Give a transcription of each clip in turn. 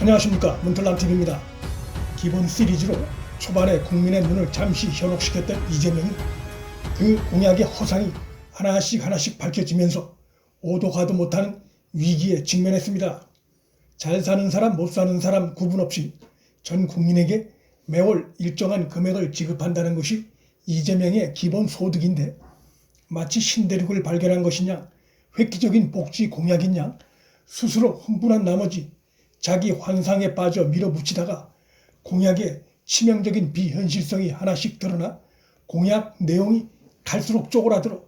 안녕하십니까 문틀남TV입니다. 기본 시리즈로 초반에 국민의 눈을 잠시 현혹시켰던 이재명이 그 공약의 허상이 하나씩 하나씩 밝혀지면서 오도 가도 못하는 위기에 직면했습니다. 잘 사는 사람 못 사는 사람 구분 없이 전 국민에게 매월 일정한 금액을 지급한다는 것이 이재명의 기본 소득인데 마치 신대륙을 발견한 것이냐 획기적인 복지 공약이냐 스스로 흥분한 나머지 자기 환상에 빠져 밀어붙이다가 공약의 치명적인 비현실성이 하나씩 드러나 공약 내용이 갈수록 쪼그라들어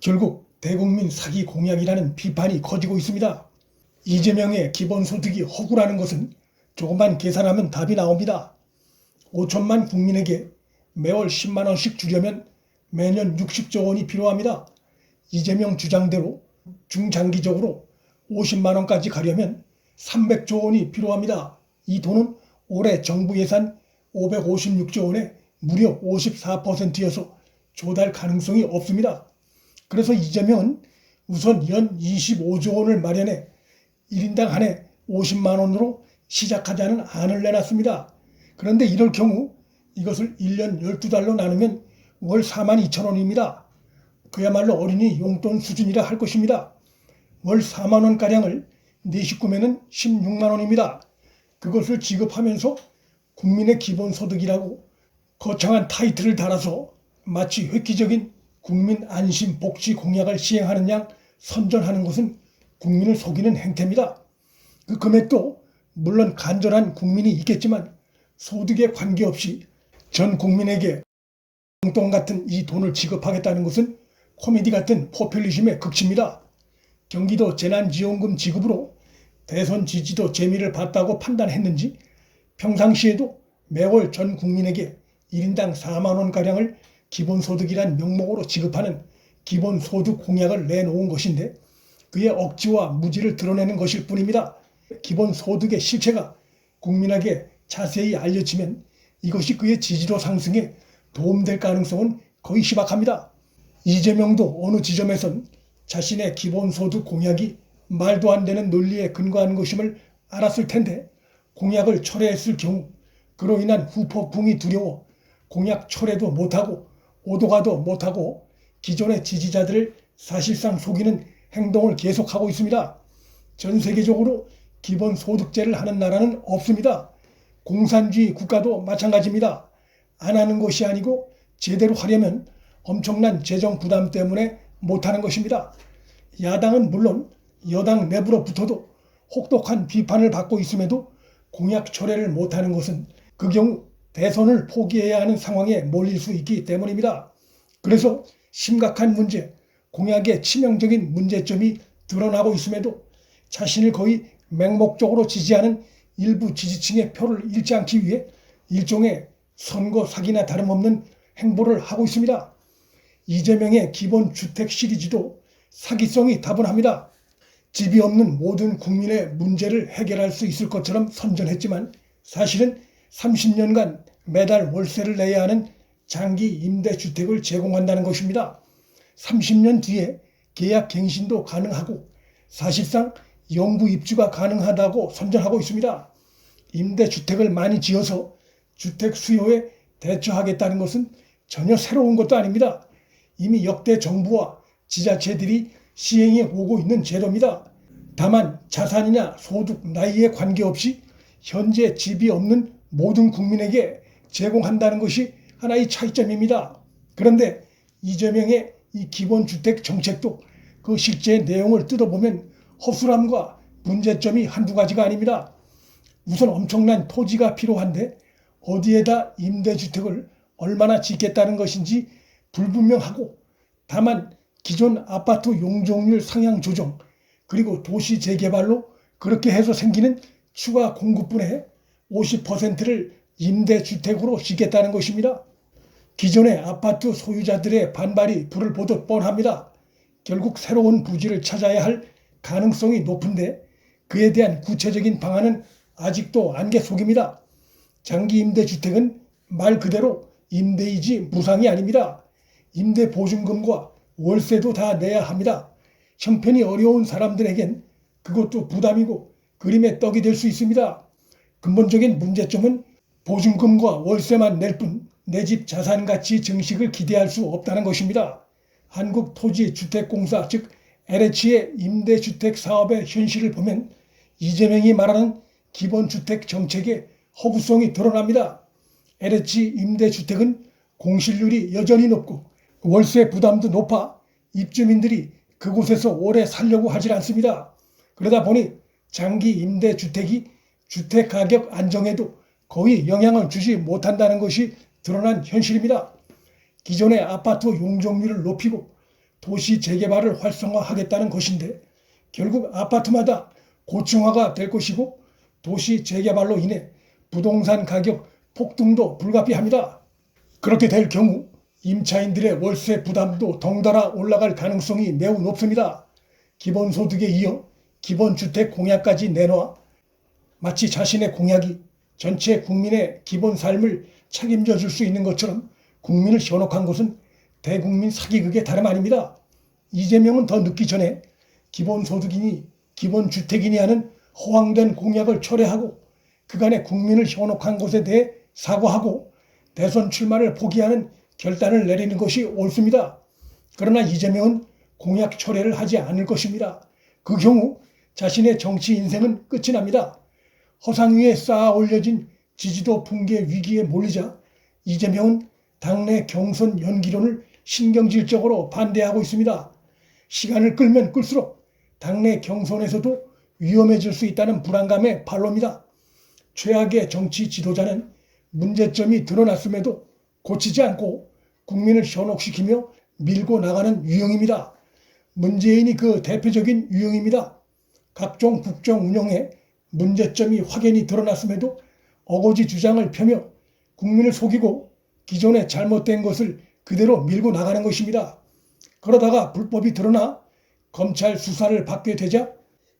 결국 대국민 사기 공약이라는 비판이 커지고 있습니다. 이재명의 기본소득이 허구라는 것은 조금만 계산하면 답이 나옵니다. 5천만 국민에게 매월 10만 원씩 주려면 매년 60조 원이 필요합니다. 이재명 주장대로 중장기적으로 50만 원까지 가려면 300조 원이 필요합니다. 이 돈은 올해 정부 예산 556조 원의 무려 54%여서 조달 가능성이 없습니다. 그래서 이재명은 우선 연 25조 원을 마련해 1인당 한 해 50만 원으로 시작하자는 안을 내놨습니다. 그런데 이럴 경우 이것을 1년 12달로 나누면 월 4만 2천 원입니다. 그야말로 어린이 용돈 수준이라 할 것입니다. 월 4만 원가량을 네 식구면은 16만 원입니다. 그것을 지급하면서 국민의 기본소득이라고 거창한 타이틀을 달아서 마치 획기적인 국민 안심 복지 공약을 시행하는 양 선전하는 것은 국민을 속이는 행태입니다. 그 금액도 물론 간절한 국민이 있겠지만 소득에 관계없이 전 국민에게 용돈 같은 이 돈을 지급하겠다는 것은 코미디 같은 포퓰리즘의 극치입니다. 경기도 재난지원금 지급으로 대선 지지도 재미를 봤다고 판단했는지 평상시에도 매월 전 국민에게 1인당 4만 원가량을 기본소득이란 명목으로 지급하는 기본소득 공약을 내놓은 것인데 그의 억지와 무지를 드러내는 것일 뿐입니다. 기본소득의 실체가 국민에게 자세히 알려지면 이것이 그의 지지도 상승에 도움될 가능성은 거의 희박합니다. 이재명도 어느 지점에선 자신의 기본소득 공약이 말도 안 되는 논리에 근거하는 것임을 알았을 텐데 공약을 철회했을 경우 그로 인한 후폭풍이 두려워 공약 철회도 못하고 오도가도 못하고 기존의 지지자들을 사실상 속이는 행동을 계속하고 있습니다. 전 세계적으로 기본소득제를 하는 나라는 없습니다. 공산주의 국가도 마찬가지입니다. 안 하는 것이 아니고 제대로 하려면 엄청난 재정 부담 때문에 못하는 것입니다. 야당은 물론 여당 내부로부터도 혹독한 비판을 받고 있음에도 공약 철회를 못하는 것은 그 경우 대선을 포기해야 하는 상황에 몰릴 수 있기 때문입니다. 그래서 심각한 문제, 공약의 치명적인 문제점이 드러나고 있음에도 자신을 거의 맹목적으로 지지하는 일부 지지층의 표를 잃지 않기 위해 일종의 선거 사기나 다름없는 행보를 하고 있습니다. 이재명의 기본 주택 시리즈도 사기성이 다분합니다. 집이 없는 모든 국민의 문제를 해결할 수 있을 것처럼 선전했지만 사실은 30년간 매달 월세를 내야 하는 장기 임대주택을 제공한다는 것입니다. 30년 뒤에 계약 갱신도 가능하고 사실상 영구 입주가 가능하다고 선전하고 있습니다. 임대주택을 많이 지어서 주택 수요에 대처하겠다는 것은 전혀 새로운 것도 아닙니다. 이미 역대 정부와 지자체들이 시행해 오고 있는 제도입니다. 다만 자산이나 소득, 나이에 관계없이 현재 집이 없는 모든 국민에게 제공한다는 것이 하나의 차이점입니다. 그런데 이재명의 이 기본주택 정책도 그 실제 내용을 뜯어보면 허술함과 문제점이 한두 가지가 아닙니다. 우선 엄청난 토지가 필요한데 어디에다 임대주택을 얼마나 짓겠다는 것인지 불분명하고 다만 기존 아파트 용적률 상향 조정 그리고 도시 재개발로 그렇게 해서 생기는 추가 공급분의 50%를 임대주택으로 짓겠다는 것입니다. 기존의 아파트 소유자들의 반발이 불을 보듯 뻔합니다. 결국 새로운 부지를 찾아야 할 가능성이 높은데 그에 대한 구체적인 방안은 아직도 안개 속입니다. 장기 임대주택은 말 그대로 임대이지 무상이 아닙니다. 임대 보증금과 월세도 다 내야 합니다. 형편이 어려운 사람들에겐 그것도 부담이고 그림의 떡이 될 수 있습니다. 근본적인 문제점은 보증금과 월세만 낼 뿐 내 집 자산 가치 증식을 기대할 수 없다는 것입니다. 한국토지주택공사 즉 LH의 임대주택 사업의 현실을 보면 이재명이 말하는 기본주택 정책의 허구성이 드러납니다. LH 임대주택은 공실률이 여전히 높고 월세 부담도 높아 입주민들이 그곳에서 오래 살려고 하질 않습니다. 그러다 보니 장기 임대주택이 주택 가격 안정에도 거의 영향을 주지 못한다는 것이 드러난 현실입니다. 기존의 아파트 용적률을 높이고 도시 재개발을 활성화하겠다는 것인데 결국 아파트마다 고층화가 될 것이고 도시 재개발로 인해 부동산 가격 폭등도 불가피합니다. 그렇게 될 경우 임차인들의 월세 부담도 덩달아 올라갈 가능성이 매우 높습니다. 기본소득에 이어 기본주택 공약까지 내놓아 마치 자신의 공약이 전체 국민의 기본 삶을 책임져 줄 수 있는 것처럼 국민을 현혹한 것은 대국민 사기극의 다름 아닙니다. 이재명은 더 늦기 전에 기본소득이니 기본주택이니 하는 허황된 공약을 철회하고 그간의 국민을 현혹한 것에 대해 사과하고 대선 출마를 포기하는 결단을 내리는 것이 옳습니다. 그러나 이재명은 공약 철회를 하지 않을 것입니다. 그 경우 자신의 정치 인생은 끝이 납니다. 허상 위에 쌓아 올려진 지지도 붕괴 위기에 몰리자 이재명은 당내 경선 연기론을 신경질적으로 반대하고 있습니다. 시간을 끌면 끌수록 당내 경선에서도 위험해질 수 있다는 불안감의 발로입니다. 최악의 정치 지도자는 문제점이 드러났음에도 고치지 않고 국민을 현혹시키며 밀고 나가는 유형입니다. 문재인이 그 대표적인 유형입니다. 각종 국정 운영에 문제점이 확연히 드러났음에도 어거지 주장을 펴며 국민을 속이고 기존에 잘못된 것을 그대로 밀고 나가는 것입니다. 그러다가 불법이 드러나 검찰 수사를 받게 되자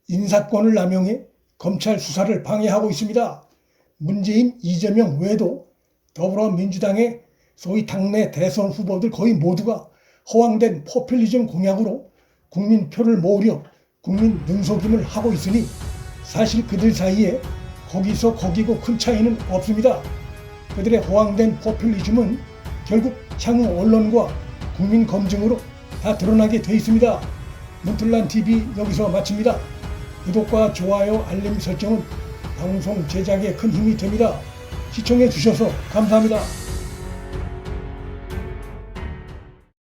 인사권을 남용해 검찰 수사를 방해하고 있습니다. 문재인, 이재명 외에도 더불어민주당의 소위 당내 대선 후보들 거의 모두가 허황된 포퓰리즘 공약으로 국민 표를 모으려 국민 눈속임을 하고 있으니 사실 그들 사이에 거기서 거기고 큰 차이는 없습니다. 그들의 허황된 포퓰리즘은 결국 향후 언론과 국민 검증으로 다 드러나게 돼 있습니다. 문틀란 TV 여기서 마칩니다. 구독과 좋아요, 알림 설정은 방송 제작에 큰 힘이 됩니다. 시청해 주셔서 감사합니다.